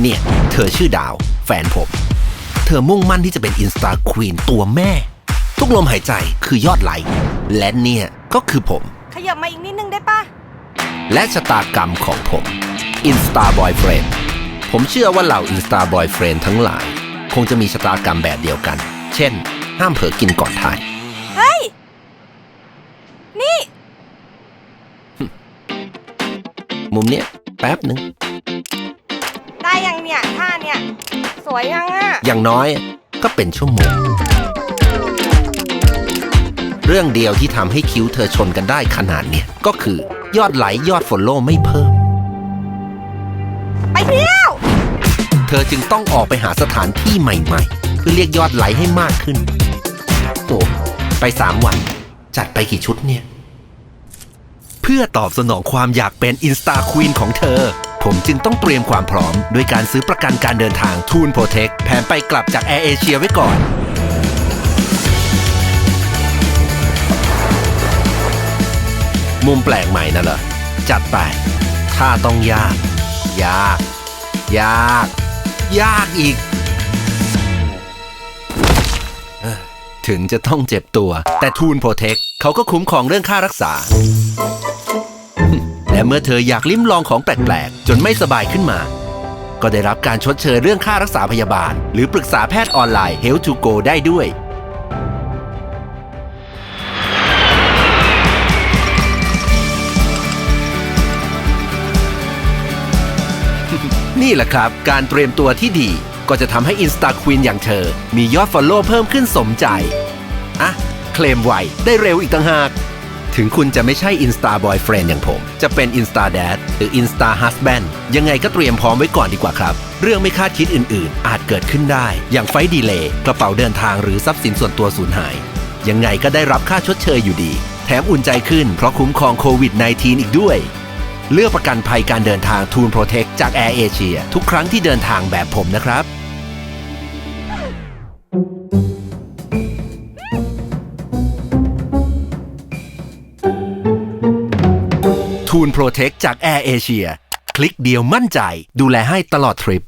เนี่ย เธอชื่อดาว แฟนผม เธอมุ่งมั่นที่จะเป็นอินสตาควีนตัวแม่ ทุกลมหายใจคือยอดไลค์และเนี่ยก็คือผม ขยับมาอีกนิดนึงได้ปะและชะตากรรมของผม Insta Boyfriend ผมเชื่อว่าเหล่า Insta Boyfriend ทั้งหลาย คงจะมีชะตากรรมแบบเดียวกัน เช่น ห้ามเผลอกินก่อนถ่าย เฮ้ย นี่ มุมเนี้ยแป๊บหนึ่งได้ ยังเนี่ยท่าเนี่ยสวยยังอะอย่างน้อยก็เป็นชั่วโมง เรื่องเดียวที่ทำให้คิ้วเธอชนกันได้ขนาดเนี้ยก็คือยอดไลค์ยอดฟอลโล่ไม่เพิ่ม ไปเที่ยว เธอจึงต้องออกไปหาสถานที่ใหม่ๆ เพื่อเรียกยอดไลค์ให้มากขึ้นโอ้ไปสามวัน จัดไปกี่ชุดเนี่ย เพื่อตอบสนองความอยากเป็นอินสตาควีนของเธอ ผมจึงต้องเตรียมความพร้อมโดยการซื้อประกันการเดินทางทูนโปรเทคแผนไปกลับจากแอร์เอเชียไว้ก่อน มุมแปลกใหม่นะเหรอ จัดไป ถ้าต้องยาก ยาก ยาก ยากอีก ถึงจะต้องเจ็บตัว แต่ทูนโปรเทคเขาก็คุ้มครองเรื่องค่ารักษา เมื่อเธออยากลิ้มลองของแปลกๆ จนไม่สบายขึ้นมา ก็ได้รับการชดเชยเรื่องค่ารักษาพยาบาล หรือปรึกษาแพทย์ออนไลน์ Health to Go ได้ด้วยนี่แหละครับ การเตรียมตัวที่ดีก็จะทำให้ Insta Queen อย่างเธอ มียอด Follow เพิ่มขึ้นสมใจ อะ เคลมไวได้เร็วอีกต่างหาก ถึงคุณจะไม่ใช่ Insta Boyfriend อย่างผม จะเป็น Insta Dad หรือ Insta Husband ยังไงก็เตรียมพร้อมไว้ก่อนดีกว่าครับ เรื่องไม่คาดคิดอื่น ๆ อาจเกิดขึ้นได้ อย่างไฟดีเลย์กระเป๋าเดินทางหรือทรัพย์สินส่วนตัวสูญหาย ยังไงก็ได้รับค่าชดเชยอยู่ดี แถมอุ่นใจขึ้นเพราะคุ้มครองโควิด -19 อีกด้วย เลือกประกันภัยการเดินทางทูนโปรเทคจากแอร์เอเชียทุกครั้งที่เดินทางแบบผมนะครับ คูนโปรเทคจากแอร์เอเชียคลิกเดียวมั่นใจ ดูแลให้ตลอดทริป